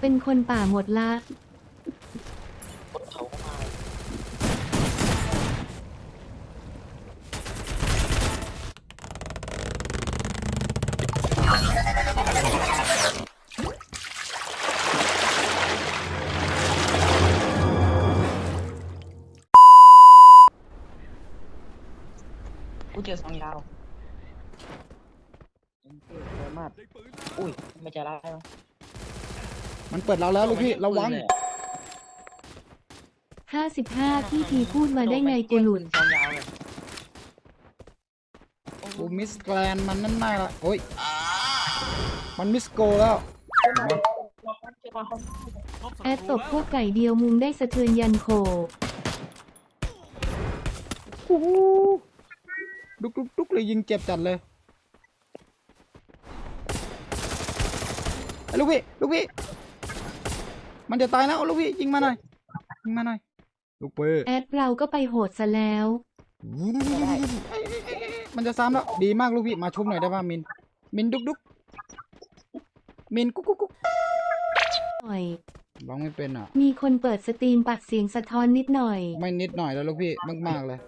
เป็นคนป่าหมดละบนเขาก็มากูเจอสองยาวเยอะมากอุ้ยไม่จะร้ายมั้ง มันเปิดเราแล้วลูกพี่ระวัง55ที่ทีพูดมาได้ไงกูหลุดสองยาวเลยกูมิสแกรนด์มันนั่นน่าละโอ้ยมันมิสโกแล้วแอดตบพวกไก่เดียวมุงได้สะเทือนยันโคโอ้โหดุกดุกดุกเลยยิงเจ็บจัดเลยไอ้ลูกพี่ลูกพี่ มันจะตายแล้วลูกพี่ยิงมาหน่อยยิงมาหน่อย ลูกเป้แอดเราก็ไปโหดซะแล้ว มันจะซ้ำแล้วดีมากลูกพี่มาชุบหน่อยได้ป่ะมิน มินดุกดุกมินกุ๊กกุ๊กกุ๊กหน่อยร้องไม่เป็นอะ มีคนเปิดสตรีมปัดเสียงสะท้อนนิดหน่อย ไม่นิดหน่อยแล้วลูกพี่มากมากๆเลย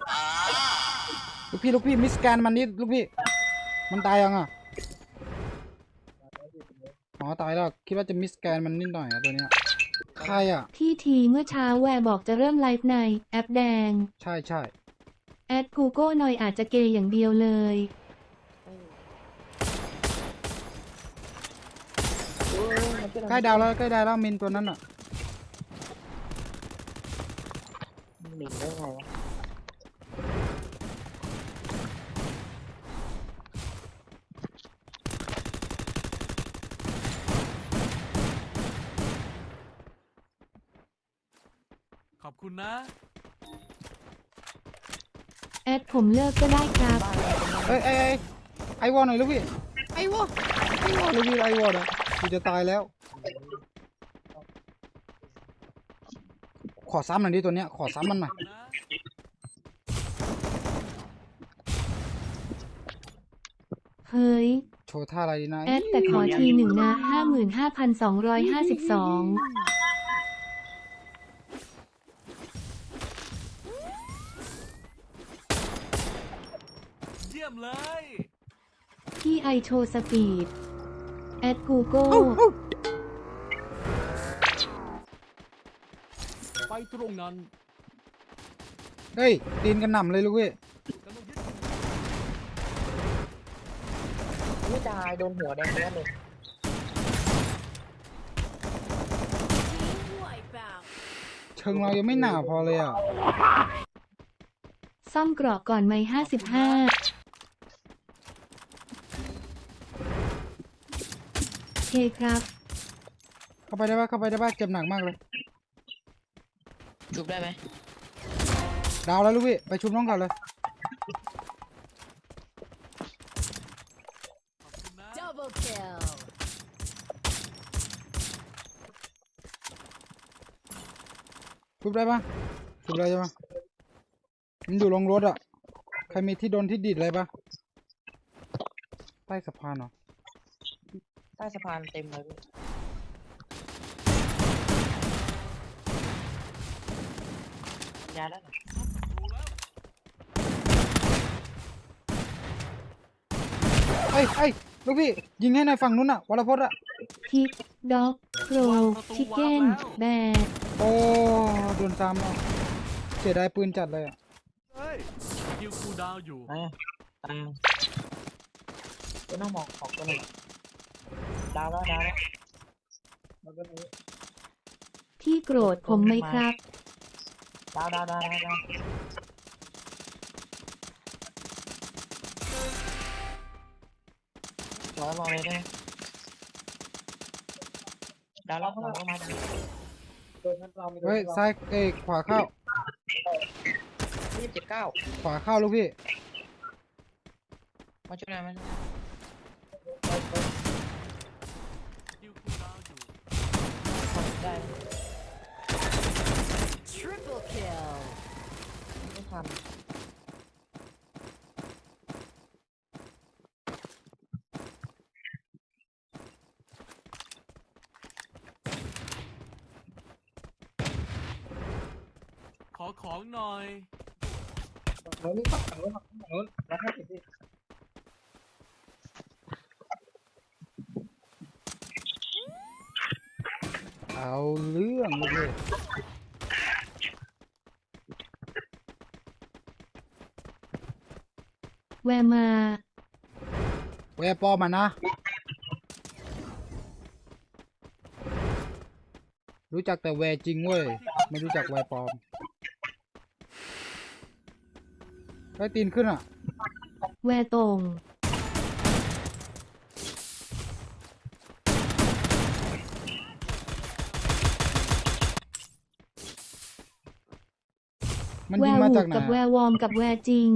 ลูกพี่ลูกพี่มิสแกนมันนิดลูกพี่ มันตายยังอะอ๋อตายแล้วคิดว่าจะมิสแกนมันนิดหน่อยอะตัวเนี้ย ใครอะ ที่ทีเมื่อเช้าแวร์บอกจะเริ่มไลฟ์ในแอปแดง ใช่ใช่แอดกูโก้หน่อยอาจจะเกย์อย่างเดียวเลย ใกล้ดาวแล้วใกล้ดาวแล้วมินตัวนั้นอะหนีได้ไงวะ ขอบคุณนะ แอดผมเลิกก็ได้ครับ เอ้ยไอ้ไอ้ยไอวอลหน่อยลูกพี่ ไอวอลไอวอลลูกพี่ไอวอลอะกูจะตายแล้ว ขอซ้ำหน่อยดิตัวเนี้ย ขอซ้ำมันหน่อยนะเฮ้ย โชว์ท่าอะไรดีนะ แอดแต่ขอทีหนึ่งนะห้าหมื่นห้าพันสองร้อยห้าสิบสอง มเลยที่ไอโชว์สปีด แอดกูโก้ ไปตรงนั้นเฮ้ยตีนกันหน่ำเลยลูกพี่กำลังยึดไม่ตายโดนหัวแดงแน่เลยเชิงเรายังไม่หนาพอเลยอะ ซ่อมกรอกก่อนไหมห้าสิบห้า เคครับ เข้าไปได้ปะเข้าไปได้ปะเจ็บหนักมากเลย จุบได้ไหมดาวแล้วลูกพี่ ไปชุบน้องก่อนเลยขอบคุณนะ Double kill. ชุบได้ปะชุบได้ใช่ปะมันอยู่ลงรถอะใครมีที่โดนที่ดิดอะไรปะใต้สะพานเหรอใต้สะพานเต็มเลยพี่ยาแล้วเหรอรู้แล้วเอ้ยเอ้ยลูกพี่ ยิงให้หน่อยฝั่งนู้นอะวรพจน์อะ ทิกด็อกโปรชิคเก้นแบร์โอ้โดนซ้ำอะเสียดายปืนจัดเลยอะเฮ้ยคิวคูลดาวน์อยู่อ่าตายก็ต้องมองของตัวหนึ่ง ดาวแล้วดาวแล้วแล้วก็นี้ที่โกรธผมไหมครับ ดาวดาวดาวดาวดาวรอรอเลยได้ไหมดาวแล้วหลังก็มาเฮ้ยซ้ายเอ้ยขวาเข้า ยี่สิบเจ็ดเก้าขวาเข้าลูกพี่มาช่วยหน่อยมาช่วยคิ ได้ไม่ทันขอของหน่อย ฝั่งนู้นฝั่งนู้นฝั่งนู้นแล้วให้ติดดิ เอาเรื่องเลยแวมาแวร์ปลอมมานะ รู้จักแต่แวร์จริงเว้ย ไม่รู้จักแวร์ปลอมไอ้ยตีนขึ้นอะ แวตรง มันแวยิงร์มาวูจากไหนกับแวอะร์วอร์มกับแวร์จริง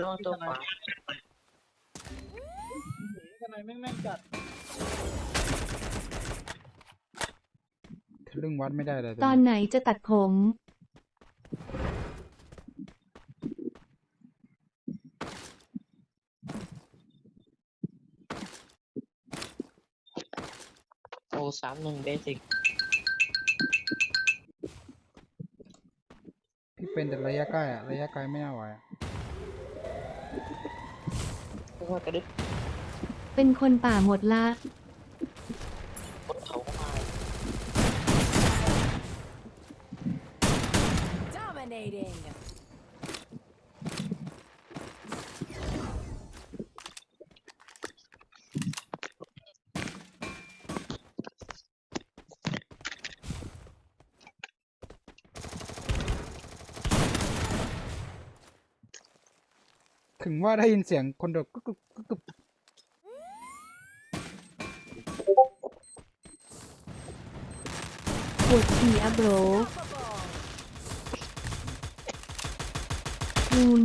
ระวังตัวขวาทนายแม่งแม่งจัดทะลึ่งวัดไม่ได้เลยตอนไหนจะตัดผม โอ้สามหนึ่งเบสิกพี่เป็นแต่ระยะใกล้อะระยะไกลไม่น่าไหวอะค่อยๆกระดึ๊บเป็นคนป่าหมดละ บนเขาเข้ามา Dominating. ถึงว่าได้ยินเสียงคนเดินกึกกึกกึกกึกปวดฉี่อะโบรกนูน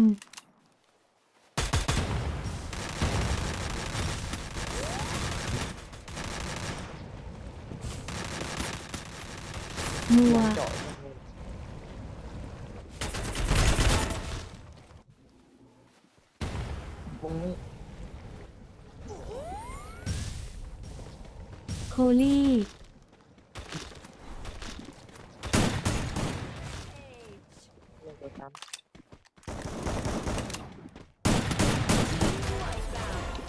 นูนมัว เจาะ วงนี้โคลี่เรื่องเดียวกัน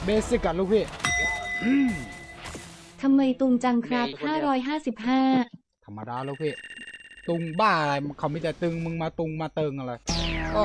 เบสิกอะลูกพี่ทำไมตุงจังครับ555 ธรรมดาลูกพี่ ตุงบ้าอะไรเขามีแต่ตึงมึงมาตุงมาเติงอะไรก็